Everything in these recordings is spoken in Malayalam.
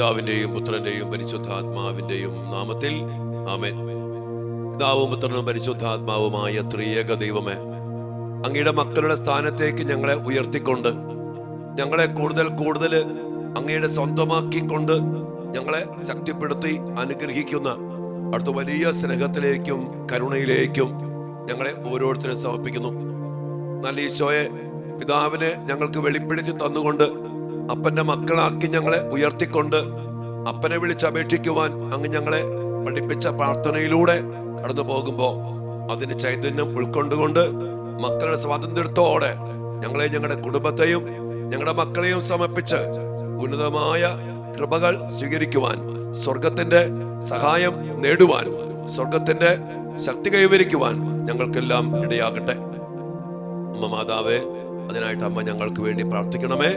പിതാവിന്റെയും പുത്രന്റെയും പരിശുദ്ധാത്മാവിന്റെയും നാമത്തിൽ. ആമേൻ. പിതാവും പുത്രനും പരിശുദ്ധാത്മാവുമായ ത്രിയേക ദൈവമേ അങ്ങയുടെ മക്കളുടെ സ്ഥാനത്തേക്ക് ഞങ്ങളെ ഉയർത്തിക്കൊണ്ട് ഞങ്ങളെ കൂടുതൽ കൂടുതൽ അങ്ങയുടെ സ്വന്തമാക്കിക്കൊണ്ട് ഞങ്ങളെ ശക്തിപ്പെടുത്തി അനുഗ്രഹിക്കുന്ന അടുത്ത വലിയ സ്നേഹത്തിലേക്കും കരുണയിലേക്കും ഞങ്ങളെ ഓരോരുത്തരും സമർപ്പിക്കുന്നു. നല്ല ഈശോയെ പിതാവിനെ ഞങ്ങൾക്ക് വെളിപ്പെടുത്തി തന്നുകൊണ്ട് അപ്പന്റെ മക്കളാക്കി ഞങ്ങളെ ഉയർത്തിക്കൊണ്ട് അപ്പനെ വിളിച്ച് അപേക്ഷിക്കുവാൻ അങ്ങ് ഞങ്ങളെ പഠിപ്പിച്ച പ്രാർത്ഥനയിലൂടെ കടന്നു പോകുമ്പോൾ അതിന് ചൈതന്യം ഉൾക്കൊണ്ടുകൊണ്ട് മക്കളുടെ സ്വാതന്ത്ര്യത്തോടെ ഞങ്ങളെ ഞങ്ങളുടെ കുടുംബത്തെയും ഞങ്ങളുടെ മക്കളെയും സമർപ്പിച്ച് ഉന്നതമായ കൃപകൾ സ്വീകരിക്കുവാൻ സ്വർഗത്തിന്റെ സഹായം നേടുവാൻ സ്വർഗത്തിന്റെ ശക്തി കൈവരിക്കുവാൻ ഞങ്ങൾക്കെല്ലാം ഇടയാകട്ടെ. അമ്മ മാതാവേ അതിനായിട്ട് അമ്മ ഞങ്ങൾക്ക് വേണ്ടി പ്രാർത്ഥിക്കണമേ.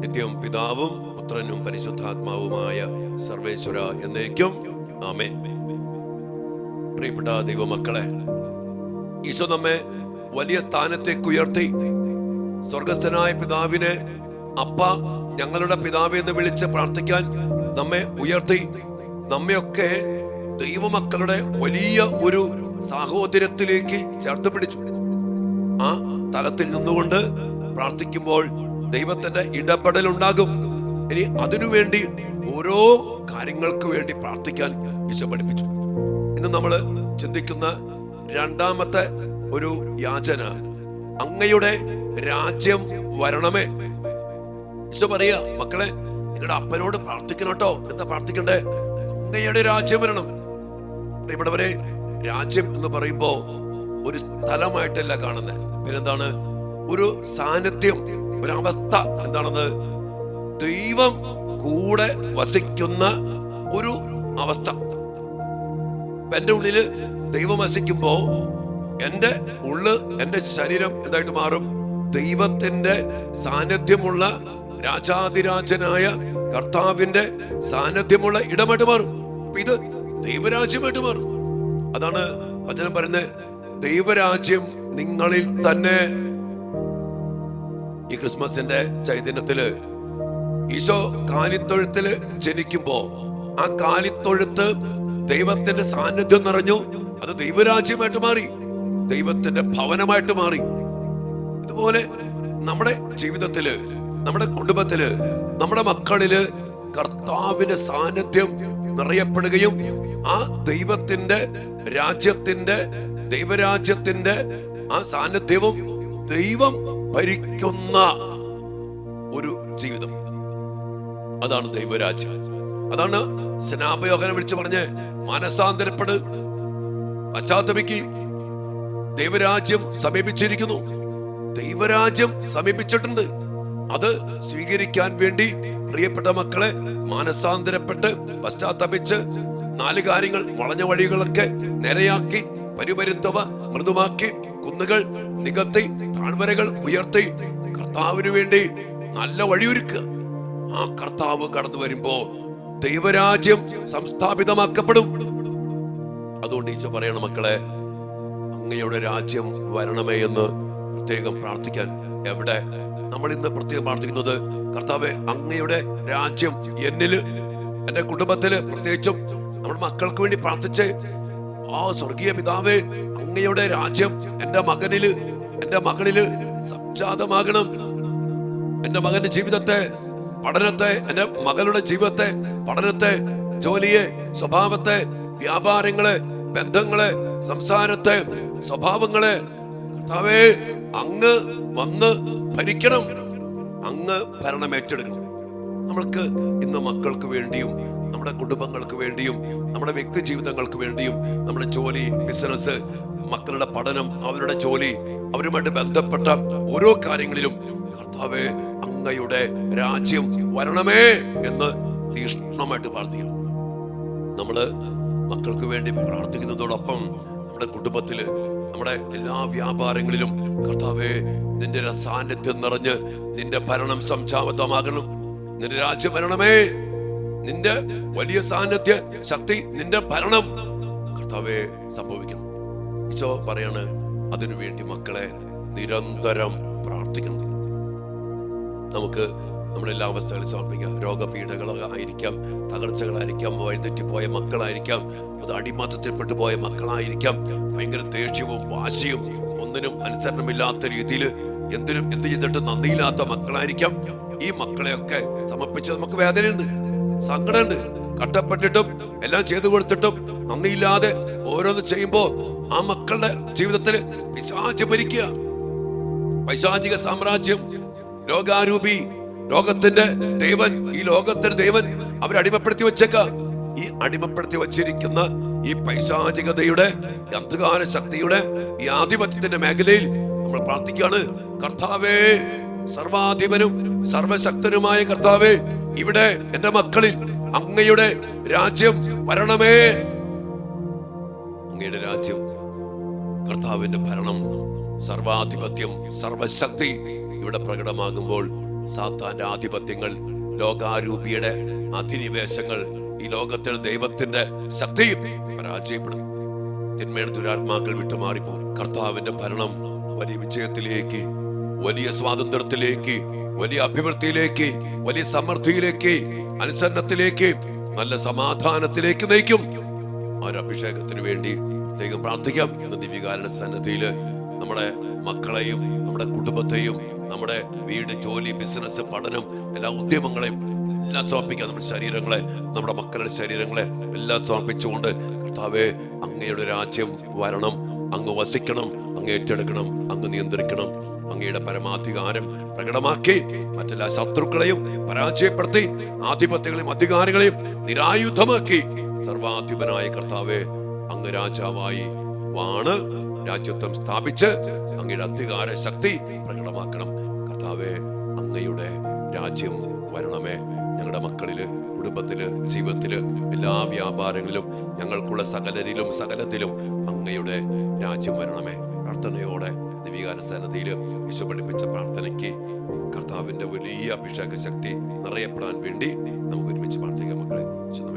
നിത്യവും പിതാവും പുത്രനും പരിശുദ്ധാത്മാവുമായ സർവേശ്വര എന്നേക്കും. ആമേ പ്രിയപ്പെട്ട ദൈവമക്കളെ ഈശോ നമ്മെ വലിയ സ്ഥാനത്തേക്ക് ഉയർത്തി. സ്വർഗസ്ഥനായ പിതാവിനെ അപ്പ ഞങ്ങളുടെ പിതാവ് എന്ന് വിളിച്ച് പ്രാർത്ഥിക്കാൻ നമ്മെ ഉയർത്തി. നമ്മയൊക്കെ ദൈവമക്കളുടെ വലിയ ഒരു സാഹോദര്യത്തിലേക്ക് ചേർത്ത് പിടിച്ചു. ആ തലത്തിൽ നിന്നുകൊണ്ട് പ്രാർത്ഥിക്കുമ്പോൾ ദൈവത്തിന്റെ ഇടപെടൽ ഉണ്ടാകും ഇനി അതിനുവേണ്ടി ഓരോ കാര്യങ്ങൾക്ക് വേണ്ടി പ്രാർത്ഥിക്കാൻ ഈശോ പഠിപ്പിച്ചു. ഇന്ന് നമ്മൾ ചിന്തിക്കുന്ന രണ്ടാമത്തെ ഒരു യാചന അങ്ങയുടെ രാജ്യം വരണമേ. ഈശോ പറയാ മക്കളെ നിങ്ങളുടെ അപ്പനോട് പ്രാർത്ഥിക്കണം കേട്ടോ. എന്താ പ്രാർത്ഥിക്കണ്ടേ? അങ്ങയുടെ രാജ്യം വരണം. ഇവിടെ രാജ്യം എന്ന് പറയുമ്പോ ഒരു സ്ഥലമായിട്ടല്ല കാണുന്നത്. പിന്നെന്താണ്? ഒരു സാന്നിധ്യം. ഒരവസ്ഥ എന്താണെന്ന് ദൈവം കൂടെ വസിക്കുന്ന ഒരു അവസ്ഥ. എന്റെ ഉള്ളിൽ ദൈവം വസിക്കുമ്പോ എന്റെ ഉള്ള് എന്റെ ശരീരം എന്തായിട്ട് മാറും? ദൈവത്തിന്റെ സാന്നിധ്യമുള്ള രാജാതിരാജനായ കർത്താവിന്റെ സാന്നിധ്യമുള്ള ഇടമായിട്ട് മാറും. ഇത് ദൈവരാജ്യമായിട്ട് മാറും. അതാണ് വചനം പറയുന്നത്. ദൈവരാജ്യം നിങ്ങളിൽ തന്നെ ഈ ക്രിസ്മസിന്റെ ചൈതന്യത്തിൽ ഈശോ കാലിത്തൊഴുത്തിൽ ജനിക്കുമ്പോ ആ കാലിത്തൊഴുത്ത് ദൈവത്തിന്റെ സാന്നിധ്യം നിറഞ്ഞു. അത് ദൈവരാജ്യമായിട്ട് മാറി ദൈവത്തിന്റെ ഭവനമായിട്ട് മാറി. ഇതുപോലെ നമ്മുടെ ജീവിതത്തിൽ നമ്മുടെ കുടുംബത്തിൽ നമ്മുടെ മക്കളിൽ കർത്താവിന്റെ സാന്നിധ്യം നിറയപ്പെടുകയും ആ ദൈവത്തിന്റെ രാജ്യത്തിന്റെ ദൈവരാജ്യത്തിന്റെ ആ സാന്നിധ്യവും ദൈവം ഭരിക്കുന്ന ഒരു ജീവിതം. അതാണ് ദൈവരാജ്യം. അതാണ് സ്നാപയോഹനം വിളിച്ചു പറഞ്ഞ് മനസാന്തരപ്പെട്. പശ്ചാത്തപിക്ക് ദൈവരാജ്യം സമീപിച്ചിരിക്കുന്നു. ദൈവരാജ്യം സമീപിച്ചിട്ടുണ്ട്. അത് സ്വീകരിക്കാൻ വേണ്ടി പ്രിയപ്പെട്ട മക്കളെ മാനസാന്തരപ്പെട്ട് പശ്ചാത്തപിച്ച് നാല് കാര്യങ്ങൾ വളഞ്ഞ വഴികളൊക്കെ നേരെയാക്കി പരിപരുത്തവ മൃദുമാക്കി കുന്നുകൾ നികത്തി താഴ്വരകൾ ഉയർത്തി കർത്താവിന് വേണ്ടി നല്ല വഴിയൊരുക്കുക ആ കർത്താവ് കടന്നു വരുമ്പോ ദൈവരാജ്യം സംസ്ഥാപിതമാക്കപ്പെടും. അതുകൊണ്ട് ഈശോ പറയണം മക്കളെ അങ്ങയുടെ രാജ്യം വരണമേ എന്ന് പ്രത്യേകം പ്രാർത്ഥിക്കാൻ. എവിടെ? നമ്മൾ ഇന്ന് പ്രത്യേകം പ്രാർത്ഥിക്കുന്നത് കർത്താവ് അങ്ങയുടെ രാജ്യം എന്നിൽ എന്റെ കുടുംബത്തിൽ പ്രത്യേകിച്ചും നമ്മുടെ മക്കൾക്ക് വേണ്ടി പ്രാർത്ഥിച്ച് ആ സ്വർഗീയ പിതാവേ അങ്ങയുടെ രാജ്യം എന്റെ മകനിൽ എന്റെ മകളിൽ സംജാതമാകണം. എന്റെ മകന്റെ ജീവിതത്തെ പഠനത്തെ എന്റെ മകളുടെ ജീവിതത്തെ പഠനത്തെ ജോലിയെ സ്വഭാവത്തെ വ്യാപാരങ്ങളെ ബന്ധങ്ങളെ സംസാരത്തെ സ്വഭാവങ്ങളെ. കർത്താവേ അങ്ങ് വന്ന് ഭരിക്കണം. അങ്ങ് ഭരണമേറ്റെടുക്കണം നമ്മൾക്ക് ഇന്ന് മക്കൾക്ക് വേണ്ടിയും നമ്മുടെ കുടുംബങ്ങൾക്ക് വേണ്ടിയും നമ്മുടെ വ്യക്തി ജീവിതങ്ങൾക്ക് വേണ്ടിയും നമ്മുടെ ജോലി ബിസിനസ് മക്കളുടെ പഠനം അവരുടെ ജോലി അവരുമായിട്ട് ബന്ധപ്പെട്ട ഓരോ കാര്യങ്ങളിലും കർത്താവെ അങ്ങയുടെ രാജ്യം വരണമേ എന്ന് തീഷ്ണമായിട്ട് പ്രാർത്ഥിക്കണം നമ്മൾ മക്കൾക്ക് വേണ്ടി പ്രാർത്ഥിക്കുന്നതോടൊപ്പം നമ്മുടെ കുടുംബത്തിൽ നമ്മുടെ എല്ലാ വ്യാപാരങ്ങളിലും കർത്താവെ നിന്റെ സാന്നിധ്യം നിറഞ്ഞ് നിന്റെ ഭരണം സംജാബദ്ധമാകണം നിന്റെ രാജ്യം വരണമേ നിന്റെ വലിയ സാന്നിധ്യ ശക്തി നിന്റെ ഭരണം കർത്താവെ സംഭവിക്കണം. ഈശോ പറയാണ് അതിനുവേണ്ടി മക്കളെ നിരന്തരം പ്രാർത്ഥിക്കണം. നമുക്ക് നമ്മുടെ എല്ലാ അവസ്ഥകളും സമർപ്പിക്കാം രോഗപീഠകളായിരിക്കാം തകർച്ചകളായിരിക്കാം വഴിതെറ്റിപ്പോയ മക്കളായിരിക്കാം അത് അടിമത്തത്തിൽപ്പെട്ടു പോയ മക്കളായിരിക്കാം. ഭയങ്കര ദേഷ്യവും വാശിയും ഒന്നിനും അനുസരണമില്ലാത്ത രീതിയിൽ എന്തിനും എന്ത് ചെയ്തിട്ട് നന്ദിയില്ലാത്ത മക്കളായിരിക്കാം. ഈ മക്കളെയൊക്കെ സമർപ്പിച്ച് നമുക്ക് വേദനയുണ്ട്. സങ്കടമുണ്ട്. കട്ടപ്പെട്ടിട്ടും എല്ലാം ചെയ്തു കൊടുത്തിട്ടും നന്ദിയില്ലാതെ ഓരോന്ന് ചെയ്യുമ്പോ ആ മക്കളുടെ ജീവിതത്തിൽ പിശാച് ഭരിക്കുക. പൈശാചിക സാമ്രാജ്യം ലോകാരൂപി ലോകത്തിന്റെ ദൈവൻ ഈ ലോകത്തിന്റെ ദൈവൻ അവരെ അടിമപ്പെടുത്തി വെച്ചേക്ക. ഈ അടിമപ്പെടുത്തി വച്ചിരിക്കുന്ന ഈ പൈശാചികതയുടെ അന്ധകാര ശക്തിയുടെ ഈ ആധിപത്യത്തിന്റെ മേഖലയിൽ നമ്മൾ പ്രാർത്ഥിക്കുകയാണ്. കർത്താവേ സർവാധിപനും സർവശക്തനുമായ കർത്താവേ ഇവിടെ എന്റെ മക്കളിൽ അങ്ങയുടെ രാജ്യം വരണമേ. അങ്ങയുടെ രാജ്യം കർത്താവിന്റെ ഭരണം സർവാധിപത്യം സർവശക്തി ഇവിടെ പ്രകടമാകുമ്പോൾ സാത്താന്റെ ആധിപത്യങ്ങൾ ലോകാരൂപിയുടെ അധിനിവേശങ്ങൾ ഈ ലോകത്തിൽ ദൈവത്തിന്റെ ശക്തി പരാജയപ്പെടും. തിന്മയുടെ ദുരാത്മാക്കൾ വിട്ടുമാറിപ്പോ കർത്താവിന്റെ ഭരണം വലിയ വിജയത്തിലേക്ക് വലിയ സ്വാതന്ത്ര്യത്തിലേക്ക് വലിയ അഭിവൃദ്ധിയിലേക്ക് വലിയ സമൃദ്ധിയിലേക്ക് അനുസരണത്തിലേക്ക് നല്ല സമാധാനത്തിലേക്ക് നയിക്കും. ആ അഭിഷേകത്തിന് വേണ്ടി പ്രത്യേകം പ്രാർത്ഥിക്കാം. ഇന്ന് ദിവ്യകാരണ സന്നദ്ധിയിൽ നമ്മുടെ മക്കളെയും നമ്മുടെ കുടുംബത്തെയും നമ്മുടെ വീട് ജോലി ബിസിനസ് പഠനം എല്ലാ ഉദ്യമങ്ങളെയും എല്ലാം സമർപ്പിക്കാം. നമ്മുടെ ശരീരങ്ങളെ നമ്മുടെ മക്കളുടെ ശരീരങ്ങളെ എല്ലാം സമർപ്പിച്ചുകൊണ്ട് കർത്താവെ അങ്ങയുടെ രാജ്യം വരണം അങ്ങ് വസിക്കണം അങ്ങ് ഏറ്റെടുക്കണം അങ്ങ് നിയന്ത്രിക്കണം. അങ്ങയുടെ പരമാധികാരം പ്രകടമാക്കി മറ്റെല്ലാ ശത്രുക്കളെയും പരാജയപ്പെടുത്തി ആധിപത്യങ്ങളെയും അധികാരികളെയും നിരായുധമാക്കി. സർവാധിപനായ കർത്താവെ അങ്ങ് രാജാവായി വാണ്. രാജ്യത്വം സ്ഥാപിച്ച് അങ്ങയുടെ അധികാര ശക്തി പ്രകടമാക്കണം. കർത്താവെ അങ്ങയുടെ രാജ്യം വരണമേ. ഞങ്ങളുടെ മക്കളിൽ കുടുംബത്തിൽ ജീവിതത്തിൽ എല്ലാ വ്യാപാരങ്ങളിലും ഞങ്ങൾക്കുള്ള സകലരിലും സകലത്തിലും അങ്ങയുടെ രാജ്യം വരണമേ. പ്രാർത്ഥനയോടെ ദിവ്യകാന സന്നദ്ധിയിൽ ഈശോ പഠിപ്പിച്ച പ്രാർത്ഥനയ്ക്ക് കർത്താവിന്റെ വലിയ അഭിഷേക ശക്തി നിറയപ്പെടാൻ വേണ്ടി നമുക്ക് ഒരുമിച്ച് പ്രാർത്ഥിക്കാം മക്കളെ.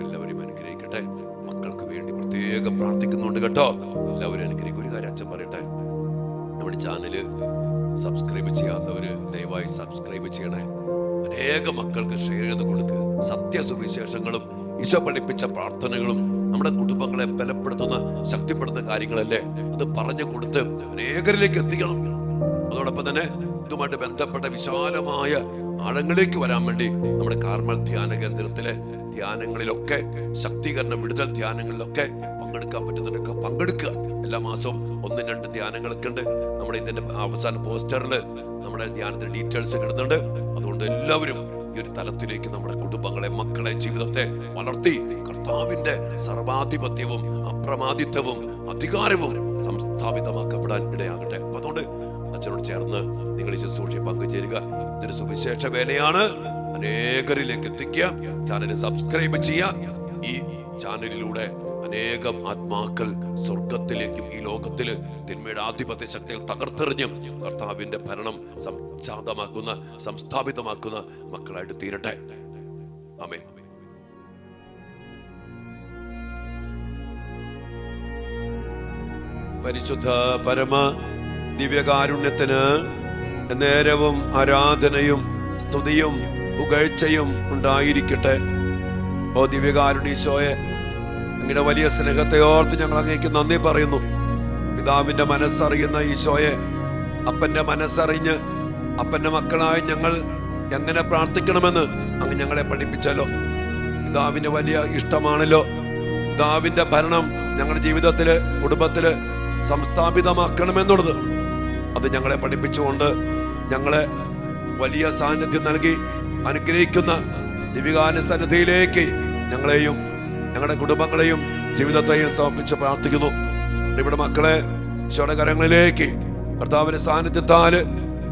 എല്ലാവരെയും അനുഗ്രഹിക്കട്ടെ. മക്കൾക്ക് വേണ്ടി പ്രത്യേകം പ്രാർത്ഥിക്കുന്നുണ്ട് കേട്ടോ. എല്ലാവരും അനുഗ്രഹിക്കും ഒരു കാര്യം അച്ഛൻ പറയട്ടെ. നമ്മുടെ ചാനൽ സബ്സ്ക്രൈബ് ചെയ്യാത്തവര് ദയവായി സബ്സ്ക്രൈബ് ചെയ്യണേ. അനേക മക്കൾക്ക് ഷെയർ ചെയ്ത് കൊടുക്കുക സത്യസുവിശേഷങ്ങളും ഈശോ പഠിപ്പിച്ച പ്രാർത്ഥനകളും നമ്മുടെ കുടുംബങ്ങളെ ബലപ്പെടുത്തുന്ന ശക്തിപ്പെടുത്തുന്ന കാര്യങ്ങളല്ലേ? പറഞ്ഞു കൊടുത്ത് അനേകരിലേക്ക് എത്തിക്കണം. അതോടൊപ്പം തന്നെ ഇതുമായിട്ട് ബന്ധപ്പെട്ട വിശാലമായ ആഴങ്ങളിലേക്ക് വരാൻ വേണ്ടി നമ്മുടെ കാർമൽ ധ്യാന കേന്ദ്രത്തിലെ ധ്യാനങ്ങളിലൊക്കെ ശക്തീകരണ വിടുതൽ ധ്യാനങ്ങളിലൊക്കെ പങ്കെടുക്കാൻ പറ്റുന്നവരൊക്കെ പങ്കെടുക്കുക. എല്ലാ മാസവും ഒന്നും രണ്ട് ധ്യാനങ്ങളൊക്കെ ഉണ്ട്. നമ്മുടെ ഇതിന്റെ അവസാന പോസ്റ്ററിൽ നമ്മുടെ ധ്യാനത്തിന്റെ ഡീറ്റെയിൽസ് കിടുന്നുണ്ട്. അതുകൊണ്ട് എല്ലാവരും ഈ ഒരു തലത്തിലേക്ക് നമ്മുടെ കുടുംബങ്ങളെ മക്കളെ ജീവിതത്തെ വളർത്തി കർത്താവിന്റെ സർവാധിപത്യവും അപ്രമാദിത്വവും അധികാരവും സംസ്ഥാപിതമാക്കപ്പെടാൻ ഇടയാകട്ടെ. അപ്പൊ അതുകൊണ്ട് അച്ഛനോട് ചേർന്ന് നിങ്ങൾ ഈ ശുശ്രൂഷ പങ്കുചേരുക. ഇതൊരു സുവിശേഷ വേലയാണ്. അനേകരിലേക്ക് എത്തിക്കുക. ചാനൽ സബ്സ്ക്രൈബ് ചെയ്യുക. ഈ ചാനലിലൂടെ അനേകം ആത്മാക്കൾ സ്വർഗത്തിലേക്കും ഈ ലോകത്തിൽ തിന്മയുടെ ആധിപത്യ ശക്തികൾ തകർത്തെറിഞ്ഞും കർത്താവിന്റെ ഭരണം സംജാതമാക്കുന്ന സംസ്ഥാപിതമാക്കുന്ന മക്കളായിട്ട് തീരട്ടെ. ആമേ പരിശുദ്ധ പരമ ദിവ്യകാരുണ്യത്തിന് നേരവും ആരാധനയും സ്തുതിയും പുകഴ്ചയും ഉണ്ടായിരിക്കട്ടെ. ഓ ദിവ്യകാരുണീശോയെ അങ്ങയുടെ വലിയ സ്നേഹത്തെ ഓർത്ത് ഞങ്ങൾ അങ്ങേക്ക് നന്ദി പറയുന്നു. പിതാവിന്റെ മനസ്സറിയുന്ന ഈശോയെ അപ്പന്റെ മനസ്സറിഞ്ഞ് അപ്പന്റെ മക്കളായി ഞങ്ങൾ എങ്ങനെ പ്രാർത്ഥിക്കണമെന്ന് അങ്ങ് ഞങ്ങളെ പഠിപ്പിച്ചല്ലോ പിതാവിന്റെ വലിയ ഇഷ്ടമാണല്ലോ. പിതാവിന്റെ ഭരണം ഞങ്ങളുടെ ജീവിതത്തിൽ കുടുംബത്തിൽ സംസ്ഥാപിതമാക്കണമെന്നുള്ളത് അത് ഞങ്ങളെ പഠിപ്പിച്ചുകൊണ്ട് ഞങ്ങളെ വലിയ സാന്നിധ്യം നൽകി അനുഗ്രഹിക്കുന്ന ദിവികാന സന്നിധിയിലേക്ക് ഞങ്ങളെയും ഞങ്ങളുടെ കുടുംബങ്ങളെയും ജീവിതത്തെയും സമർപ്പിച്ച് പ്രാർത്ഥിക്കുന്നു. ഇവിടെ മക്കളെ ഈശോയുടെ കർത്താവിന്റെ സാന്നിധ്യത്താൽ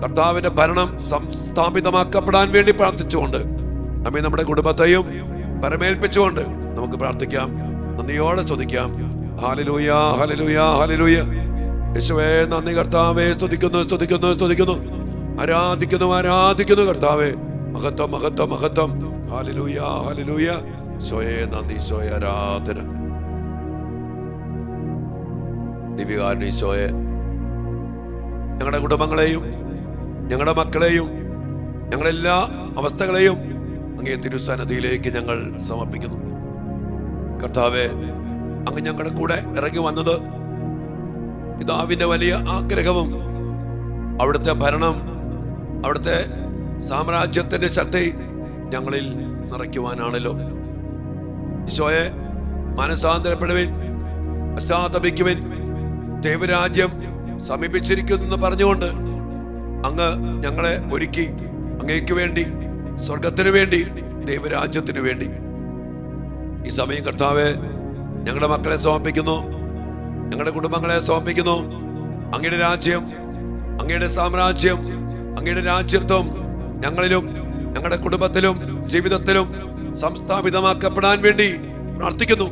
കർത്താവിന്റെ ഭരണം സംസ്ഥാപിതമാക്കപ്പെടാൻ വേണ്ടി പ്രാർത്ഥിച്ചുകൊണ്ട് നമ്മെ നമ്മുടെ കുടുംബത്തെയും പരമേൽപ്പിച്ചുകൊണ്ട് നമുക്ക് പ്രാർത്ഥിക്കാം. നന്ദിയോടെ ചോദിക്കാം. ഹാലലൂയ ഹാലലൂയ ഹാലലൂയ യേശുവേ നന്ദി കർത്താവേ. സ്തുതിക്കുന്നു സ്തുതിക്കുന്നു സ്തുതിക്കുന്നു. ആരാധിക്കുന്നു ആരാധിക്കുന്നു കർത്താവേ. മഹത്വം മഹത്വം മഹത്വം. ഹാലലൂയ ഹാലലൂയ സ്വയേ നന്ദി ആരാധന ദിവ്യകാരണീശോയെ ഞങ്ങളുടെ കുടുംബങ്ങളെയും ഞങ്ങളുടെ മക്കളെയും ഞങ്ങളെല്ലാ അവസ്ഥകളെയും അങ്ങേ തിരുസന്നതിയിലേക്ക് ഞങ്ങൾ സമർപ്പിക്കുന്നു. കർത്താവെ അങ്ങ് ഞങ്ങളുടെ കൂടെ ഇറങ്ങി വന്നത് പിതാവിന്റെ വലിയ ആഗ്രഹവും അവിടുത്തെ ഭരണം അവിടുത്തെ സാമ്രാജ്യത്തിന്റെ ശക്തി ഞങ്ങളിൽ നിറയ്ക്കുവാനാണല്ലോ. ഈശോയെ മനസാന്തരപ്പെടുവിൻ പശ്ചാത്തപിക്കുവിൻ. ദൈവരാജ്യം സമീപിച്ചിരിക്കുന്നു എന്ന് പറഞ്ഞുകൊണ്ട് അങ്ങ് ഞങ്ങളെ ഒരുക്കി അങ്ങേക്ക് വേണ്ടി സ്വർഗത്തിന് വേണ്ടി ദൈവരാജ്യത്തിന് വേണ്ടി. ഈ സമയം കർത്താവെ ഞങ്ങളുടെ മക്കളെ സമർപ്പിക്കുന്നു ഞങ്ങളുടെ കുടുംബങ്ങളെ സമർപ്പിക്കുന്നു. അങ്ങയുടെ രാജ്യം അങ്ങയുടെ സാമ്രാജ്യം അങ്ങയുടെ രാജ്യത്വം ഞങ്ങളിലും ഞങ്ങളുടെ കുടുംബത്തിലും ജീവിതത്തിലും സംസ്ഥാപിതമാക്കപ്പെടാൻ വേണ്ടി പ്രാർത്ഥിക്കുന്നു.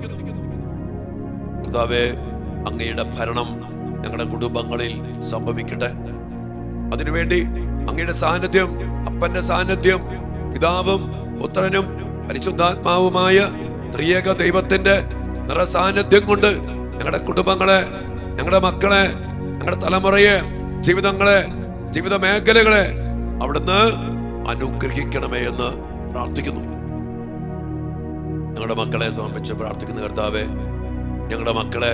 കർത്താവെ അങ്ങയുടെ ഭരണം ഞങ്ങളുടെ കുടുംബങ്ങളിൽ സംഭവിക്കട്ടെ. അതിനുവേണ്ടി അങ്ങയുടെ സാന്നിധ്യം അപ്പന്റെ സാന്നിധ്യം പിതാവും പുത്രനും പരിശുദ്ധാത്മാവുമായ ത്രിയേക ദൈവത്തിന്റെ നിറസാന്നിധ്യം കൊണ്ട് ഞങ്ങളുടെ കുടുംബങ്ങളെ ഞങ്ങളുടെ മക്കളെ ഞങ്ങളുടെ തലമുറയെ ജീവിതങ്ങളെ ജീവിത മേഖലകളെ അവിടുന്ന് അനുഗ്രഹിക്കണമേ എന്ന് പ്രാർത്ഥിക്കുന്നു. ഞങ്ങളുടെ മക്കളെ സമർപ്പിച്ച് പ്രാർത്ഥിക്കുന്ന കർത്താവെ. ഞങ്ങളുടെ മക്കളെ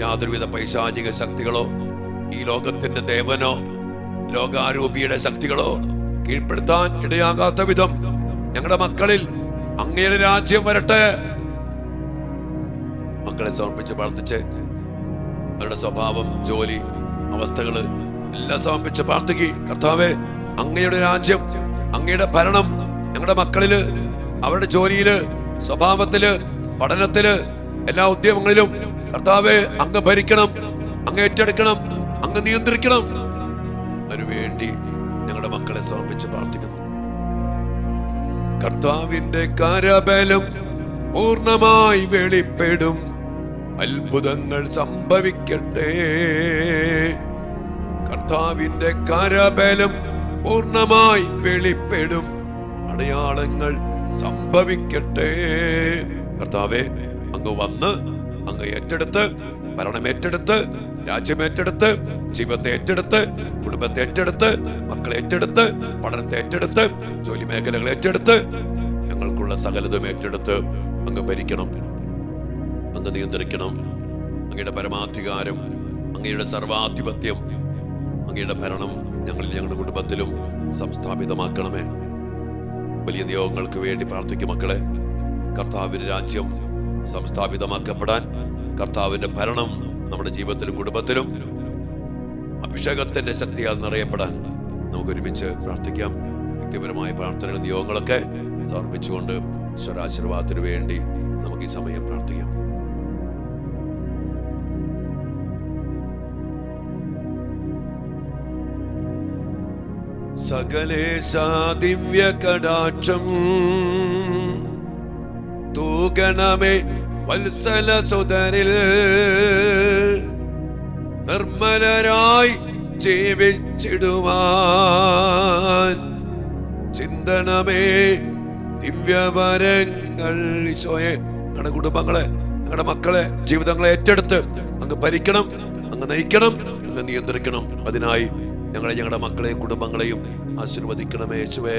യാതൊരുവിധ പൈശാചിക ശക്തികളോ ഈ ലോകത്തിന്റെ ദേവനോ ലോകാരൂപിയുടെ ശക്തികളോ കീഴ്പ്പെടുത്താൻ ഇടയാകാത്ത വിധം ഞങ്ങളുടെ മക്കളിൽ അങ്ങയുടെ രാജ്യം വരട്ടെ. മക്കളെ സമർപ്പിച്ച് പ്രാർത്ഥിച്ച് അവരുടെ സ്വഭാവം ജോലി അവസ്ഥകൾ എല്ലാം സമർപ്പിച്ച് പ്രാർത്ഥിക്കുക കർത്താവെ അങ്ങയുടെ രാജ്യം അങ്ങയുടെ ഭരണം ഞങ്ങളുടെ മക്കളിൽ അവരുടെ ജോലിയിൽ സ്വഭാവത്തിൽ പഠനത്തിൽ എല്ലാ ഉദ്യമങ്ങളിലും കർത്താവെ അങ്ങ് ഭരിക്കണം അങ്ങ് ഏറ്റെടുക്കണം അങ്ങ് നിയന്ത്രിക്കണം. അതിനുവേണ്ടി ഞങ്ങളുടെ മക്കളെ സമർപ്പിച്ച് പ്രാർത്ഥിക്കുന്നു. കർത്താവിന്റെ കരബലം പൂർണമായി വെളിപ്പെടും. അത്ഭുതങ്ങൾ സംഭവിക്കട്ടെ. കർത്താവിന്റെ കരബലം പൂർണമായി വെളിപ്പെടും. അടയാളങ്ങൾ സംഭവിക്കട്ടെ. കർത്താവെ അങ്ങ് വന്ന് അങ്ങ് ഏറ്റെടുത്ത് ഭരണം ഏറ്റെടുത്ത് രാജ്യം ഏറ്റെടുത്ത് ജീവിതത്തെ ഏറ്റെടുത്ത് കുടുംബത്തെ ഏറ്റെടുത്ത് മക്കളെ ഏറ്റെടുത്ത് പഠനത്തെ ഏറ്റെടുത്ത് ജോലി മേഖലകൾ ഏറ്റെടുത്ത് ഞങ്ങൾക്കുള്ള സകലതും ഏറ്റെടുത്ത് അങ്ങ് ഭരിക്കണം. അങ്ങ് നിയന്ത്രിക്കണം. അങ്ങയുടെ പരമാധികാരം അങ്ങയുടെ സർവാധിപത്യം അങ്ങയുടെ ഭരണം ഞങ്ങളിൽ ഞങ്ങളുടെ കുടുംബത്തിലും സംസ്ഥാപിതമാക്കണമേ. വലിയ നിയോഗങ്ങൾക്ക് വേണ്ടി പ്രാർത്ഥിക്കും മക്കളെ. കർത്താവിന്റെ രാജ്യം സംസ്ഥാപിതമാക്കപ്പെടാൻ കർത്താവിന്റെ ഭരണം നമ്മുടെ ജീവിതത്തിലും കുടുംബത്തിലും അഭിഷേകത്തിന്റെ ശക്തിയാൽ നിറയപ്പെടാൻ നമുക്ക് ഒരുമിച്ച് പ്രാർത്ഥിക്കാം. വ്യക്തിപരമായ പ്രാർത്ഥനകളും നിയോഗങ്ങളൊക്കെ സമർപ്പിച്ചുകൊണ്ട് ഈശ്വരാശീർവാദത്തിന് വേണ്ടി നമുക്ക് ഈ സമയം പ്രാർത്ഥിക്കാം. സകലേശാ ദിവ്യ കടാക്ഷം തൂകണമേ വത്സല സുതരിൽ നിർമ്മലരായി ജീവിച്ചിടുവാൻ. ചിന്തണമേ ദിവ്യവരങ്ങൾ ഈശോയെ. ഞങ്ങളുടെ കുടുംബങ്ങളെ ഞങ്ങളുടെ മക്കളെ ജീവിതങ്ങളെ ഏറ്റെടുത്ത് അങ്ങ് ഭരിക്കണം അങ്ങ് നയിക്കണം അങ്ങ് നിയന്ത്രിക്കണം. അതിനായി ഞങ്ങളെ ഞങ്ങളുടെ മക്കളെയും കുടുംബങ്ങളെയും ആശീർവദിക്കണമേ യേശുവേ.